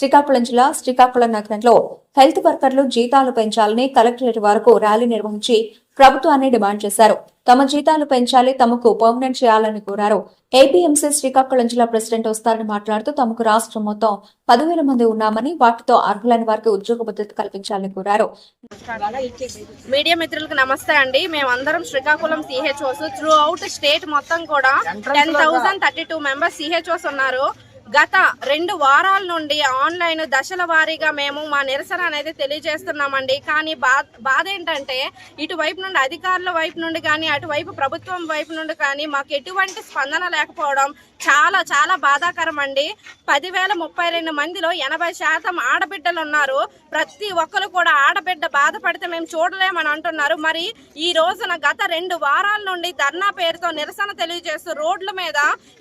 శ్రీకాకుళం జిల్లా శ్రీకాకుళం నగరంలో హెల్త్ వర్కర్లు జీతాలు పెంచాలని కలెక్టరేట్ వరకు ర్యాలీ నిర్వహించి ప్రభుత్వాన్ని డిమాండ్ చేశారు. తమ జీతాలు పెంచాలి తమకు పర్మనెంట్ చేయాలని కోరారు. ఏపీఎంసీ శ్రీకాకుళం జిల్లా ప్రెసిడెంట్ వస్తారని మాట్లాడుతూ తమకు రాష్ట్రం మొత్తం పదివేల మంది ఉన్నామని వాటితో అర్హులైన వారికి ఉద్యోగ భద్రత కల్పించాలని కోరారు. మీడియా మిత్రులకు నమస్తే అండి. మేమందరం Srikakulam CHOs throughout state మొత్తం కూడా ten thousand thirty two members CHOs ఉన్నారు. గత రెండు వారాల నుండి ఆన్లైన్ దశల వారీగా మేము మా నిరసన అనేది తెలియజేస్తున్నామండి. కానీ బాధ బాధ ఏంటంటే ఇటువైపు నుండి అధికారుల వైపు నుండి కానీ అటువైపు ప్రభుత్వం వైపు నుండి కానీ మాకు ఎటువంటి స్పందన లేకపోవడం చాలా చాలా బాధాకరం అండి పదివేల ముప్పై రెండు మందిలో ఎనభై శాతం ఆడబిడ్డలు ఉన్నారు. ప్రతి ఒక్కరు కూడా ఆడబిడ్డ బాధపడితే మేము చూడలేమని అంటున్నారు. మరి ఈ రోజున గత రెండు వారాల నుండి ధర్నా పేరుతో నిరసన తెలియజేస్తూ రోడ్ల మీద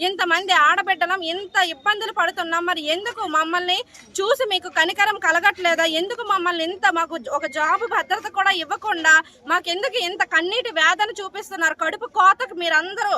ఇంతమంది ఆడబిడ్డలం ఇంత ఇబ్బంది ఇబ్బందులు పడుతున్నాం మరి ఎందుకు మమ్మల్ని చూసి మీకు కనికరం కలగట్లేదా? ఎందుకు మమ్మల్ని ఇంత మాకు ఒక జాబ్ భద్రత కూడా ఇవ్వకుండా మాకెందుకు ఇంత కన్నీటి వేదన చూపిస్తున్నారు? కడుపు కోతకు మీరందరూ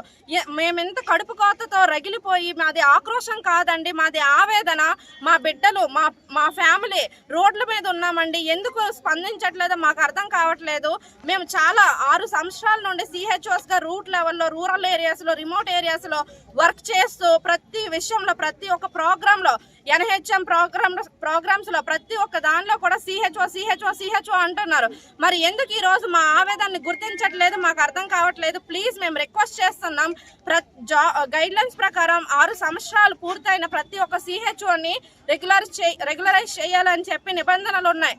మేమెంత కడుపు కోతతో రగిలిపోయి మాది ఆక్రోశం కాదండి మాది ఆవేదన. మా బిడ్డలు మా మా ఫ్యామిలీ రోడ్ల మీద ఉన్నామండి. ఎందుకు స్పందించట్లేదో మాకు అర్థం కావట్లేదు. మేము చాలా ఆరు సంవత్సరాల నుండి సిహెచ్ఓస్గా రూట్ లెవెల్లో రూరల్ ఏరియాస్లో రిమోట్ ఏరియాస్లో వర్క్ చేస్తూ ప్రతి విషయంలో ప్రతి ఒక్క ప్రోగ్రాంలో ఎన్హెచ్ఎం ప్రోగ్రామ్ ప్రోగ్రామ్స్లో ప్రతి ఒక్క దానిలో కూడా సిహెచ్ఓ సిహెచ్ఓ సిహెచ్ఓ అంటున్నారు. మరి ఎందుకు ఈరోజు మా ఆవేదనని గుర్తించట్లేదు మాకు అర్థం కావట్లేదు? ప్లీజ్ మేము రిక్వెస్ట్ చేస్తున్నాం ప్ర జా గైడ్లైన్స్ ప్రకారం ఆరు సంవత్సరాలు పూర్తయిన ప్రతి ఒక్క సిహెచ్ఓని రెగ్యులర్ చే రెగ్యులరైజ్ చేయాలని చెప్పి నిబంధనలు ఉన్నాయి.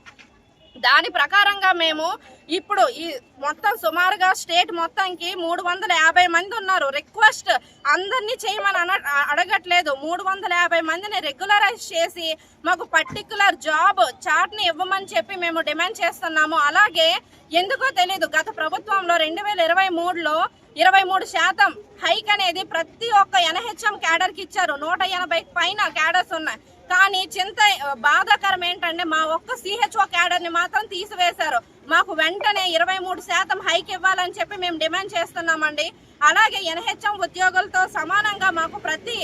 దాని ప్రకారంగా మేము ఇప్పుడు ఈ మొత్తం సుమారుగా స్టేట్ మొత్తంకి మూడు వందల యాభై మంది ఉన్నారు. రిక్వెస్ట్ అందరినీ చేయమని అన అడగట్లేదు. మూడు వందల యాభై మందిని రెగ్యులరైజ్ చేసి మాకు పర్టికులర్ జాబ్ చార్ట్ని ఇవ్వమని చెప్పి మేము డిమాండ్ చేస్తున్నాము. అలాగే ఎందుకో తెలియదు గత ప్రభుత్వంలో రెండు వేల ఇరవై మూడులో ఇరవై మూడు శాతం హైక్ అనేది ప్రతి ఒక్క ఎన్హెచ్ఎం క్యాడర్కి ఇచ్చారు. నూట ఎనభై పైన క్యాడర్స్ ఉన్నాయి. కానీ చింత బాధాకరం ఏంటంటే మా ఒక్క సిహెచ్ఓ క్యాడర్ని మాత్రం తీసివేశారు. మాకు వెంటనే ఇరవై మూడు శాతం హైక్ ఇవ్వాలని చెప్పి మేము డిమాండ్ చేస్తున్నామండి. అలాగే ఎన్హెచ్ఎం ఉద్యోగులతో సమానంగా మాకు ప్రతి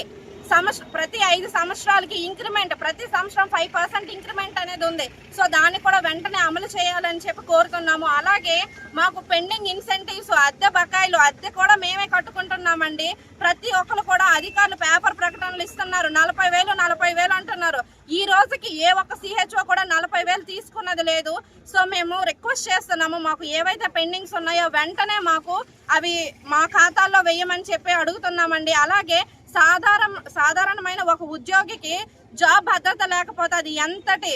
సంవత్సరం ప్రతి ఐదు సంవత్సరాలకి ఇంక్రిమెంట్ ప్రతి సంవత్సరం ఫైవ్ పర్సెంట్ ఇంక్రిమెంట్ అనేది ఉంది. సో దాన్ని కూడా వెంటనే అమలు చేయాలని చెప్పి కోరుతున్నాము. అలాగే మాకు పెండింగ్ ఇన్సెంటివ్స్ అద్దె బకాయిలు అద్దె కూడా మేమే కట్టుకుంటున్నామండి. ప్రతి ఒక్కరు కూడా అధికారులు పేపర్ ప్రకటనలు ఇస్తున్నారు. నలభై వేలు నలభై వేలు అంటున్నారు. ఈ రోజుకి ఏ ఒక్క సిహెచ్ఓ కూడా నలభై వేలు తీసుకున్నది లేదు. సో మేము రిక్వెస్ట్ చేస్తున్నాము. మాకు ఏవైతే పెండింగ్స్ ఉన్నాయో వెంటనే మాకు అవి మా ఖాతాల్లో వేయమని చెప్పి అడుగుతున్నామండి. అలాగే సాధారణ సాధారణమైన ఒక ఉద్యోగికి జాబ్ భద్రత లేకపోతే అది ఎంతటి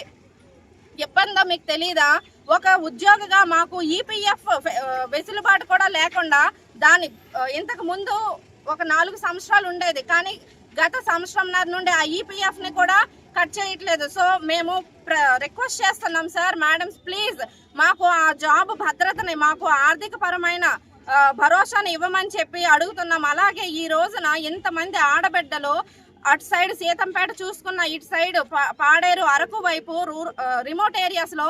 ఇబ్బందో మీకు తెలీదా? ఒక ఉద్యోగిగా మాకు ఈపీఎఫ్ వెసులుబాటు కూడా లేకుండా దాని ఇంతకు ముందు ఒక నాలుగు సంవత్సరాలు ఉండేది. కానీ గత సంవత్సరంన్నర నుండి ఆ ఈపీఎఫ్ని కూడా కట్ చేయట్లేదు. సో మేము రిక్వెస్ట్ చేస్తున్నాం సార్ మేడమ్స్ ప్లీజ్ మాకు ఆ జాబ్ భద్రతని మాకు ఆర్థిక పరమైన భరోసాను ఇవ్వమని చెప్పి అడుగుతున్నాం. అలాగే ఈ రోజున ఇంతమంది ఆడబిడ్డలు అటు సైడ్ సీతంపేట చూసుకున్న ఇటు సైడ్ పా- పాడేరు అరకు వైపు రూ- రిమోట్ ఏరియాస్లో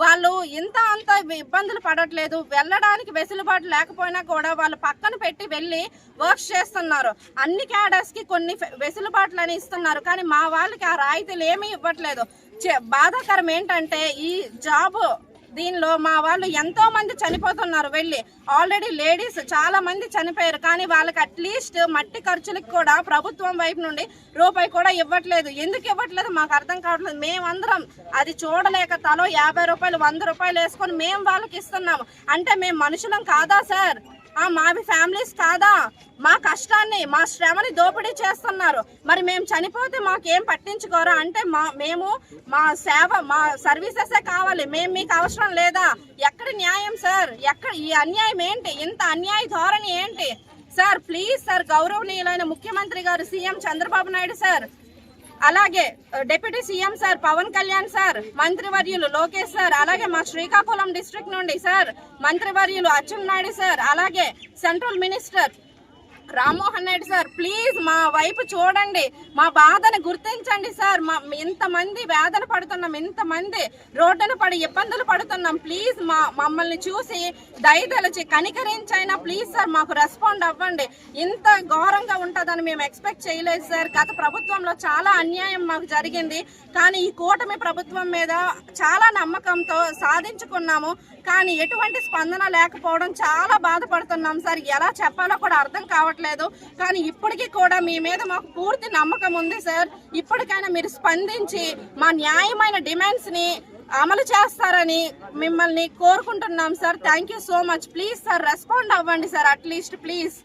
వాళ్ళు ఇంత అంత ఇబ్బందులు పడట్లేదు. వెళ్ళడానికి వెసులుబాటు లేకపోయినా కూడా వాళ్ళు పక్కన పెట్టి వెళ్ళి వర్క్స్ చేస్తున్నారు. అన్ని క్యాడర్స్కి కొన్ని వెసులుబాట్లు అని ఇస్తున్నారు. కానీ మా వాళ్ళకి ఆ రాయితీలు ఏమీ ఇవ్వట్లేదు. బాధాకరం ఏంటంటే ఈ జాబ్ దీనిలో మా వాళ్ళు ఎంతో మంది చనిపోతున్నారు వెళ్ళి. ఆల్రెడీ లేడీస్ చాలా మంది చనిపోయారు. కానీ వాళ్ళకి అట్లీస్ట్ మట్టి ఖర్చులకు కూడా ప్రభుత్వం వైపు నుండి రూపాయి కూడా ఇవ్వట్లేదు. ఎందుకు ఇవ్వట్లేదు? మాకు అర్థం కావట్లేదు. మేమందరం అది చూడలేక తలో యాభై రూపాయలు వంద రూపాయలు వేసుకొని మేము వాళ్ళకి ఇస్తున్నాము. అంటే మేము మనుషులం కాదా సార్? మావి ఫ్యామిలీస్ కాదా? మా కష్టాన్ని మా శ్రమని దోపిడీ చేస్తున్నారు. మరి మేము చనిపోతే మాకేం పట్టించుకోరా? అంటే మా మేము మా సేవ మా సర్వీసెసే కావాలి? మేము మీకు అవసరం లేదా? ఎక్కడ న్యాయం సార్? ఎక్కడ ఈ అన్యాయం ఏంటి? ఇంత అన్యాయ ధోరణి ఏంటి? సార్ ప్లీజ్ సార్ గౌరవనీయులైన ముఖ్యమంత్రి గారు సీఎం చంద్రబాబు నాయుడు సార్ అలాగే deputy CM sir Pawan Kalyan sir మంత్రివర్యులు లోకేష్ సార్ అలాగే మా శ్రీకాకుళం డిస్ట్రిక్ట్ నుండి సార్ మంత్రివర్యులు అచ్చెన్నాయుడు సార్ అలాగే central minister Rammohan Reddy sir please మా వైపు చూడండి. మా బాధను గుర్తించండి సార్. మా ఇంతమంది వేదన పడుతున్నాం ఇంతమంది రోడ్డును పడి ఇబ్బందులు పడుతున్నాం. ప్లీజ్ మా మమ్మల్ని చూసి దయదలచి కనికరించైనా ప్లీజ్ సార్ మాకు రెస్పాండ్ అవ్వండి. ఇంత ఘోరంగా ఉంటుందని మేము ఎక్స్పెక్ట్ చేయలేదు సార్. గత ప్రభుత్వంలో చాలా అన్యాయం మాకు జరిగింది. కానీ ఈ కూటమి ప్రభుత్వం మీద చాలా నమ్మకంతో సాధించుకున్నాము. కానీ ఎటువంటి స్పందన లేకపోవడం చాలా బాధపడుతున్నాం సార్. ఎలా చెప్పాలో కూడా అర్థం కావట్లేదు. కానీ ఇప్పటికీ కూడా మీ మీద మాకు పూర్తి నమ్మకం ఉంది సార్. ఇప్పటికైనా మీరు స్పందించి మా న్యాయమైన డిమాండ్స్ని అమలు చేస్తారని మిమ్మల్ని కోరుకుంటున్నాం sir. Thank you so much please sir respond అవ్వండి సార్ అట్లీస్ట్ ప్లీజ్